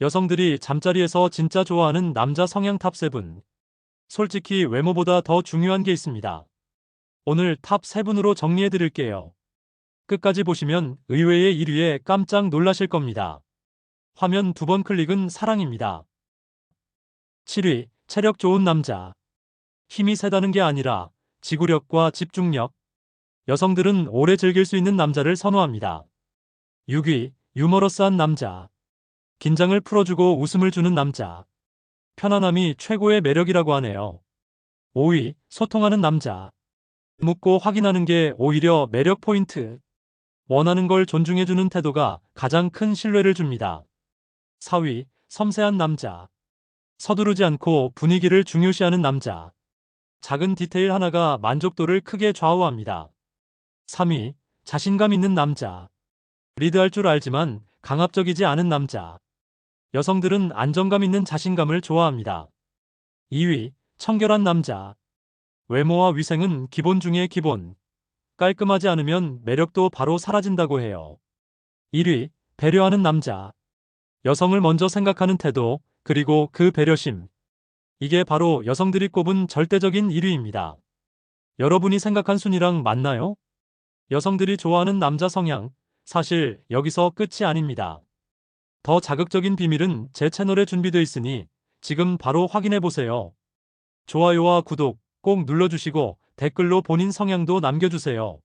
여성들이 잠자리에서 진짜 좋아하는 남자 성향 탑 7. 솔직히 외모보다 더 중요한 게 있습니다. 오늘 탑 7으로 정리해 드릴게요. 끝까지 보시면 의외의 1위에 깜짝 놀라실 겁니다. 화면 두 번 클릭은 사랑입니다. 7위, 체력 좋은 남자. 힘이 세다는 게 아니라 지구력과 집중력. 여성들은 오래 즐길 수 있는 남자를 선호합니다. 6위, 유머러스한 남자. 긴장을 풀어주고 웃음을 주는 남자. 편안함이 최고의 매력이라고 하네요. 5위, 소통하는 남자. 묻고 확인하는 게 오히려 매력 포인트. 원하는 걸 존중해주는 태도가 가장 큰 신뢰를 줍니다. 4위, 섬세한 남자. 서두르지 않고 분위기를 중요시하는 남자. 작은 디테일 하나가 만족도를 크게 좌우합니다. 3위, 자신감 있는 남자. 리드할 줄 알지만 강압적이지 않은 남자. 여성들은 안정감 있는 자신감을 좋아합니다. 2위, 청결한 남자. 외모와 위생은 기본 중의 기본. 깔끔하지 않으면 매력도 바로 사라진다고 해요. 1위, 배려하는 남자. 여성을 먼저 생각하는 태도, 그리고 그 배려심. 이게 바로 여성들이 꼽은 절대적인 1위입니다. 여러분이 생각한 순위랑 맞나요? 여성들이 좋아하는 남자 성향, 사실 여기서 끝이 아닙니다. 더 자극적인 비밀은 제 채널에 준비되어 있으니 지금 바로 확인해 보세요. 좋아요와 구독 꼭 눌러주시고 댓글로 본인 성향도 남겨주세요.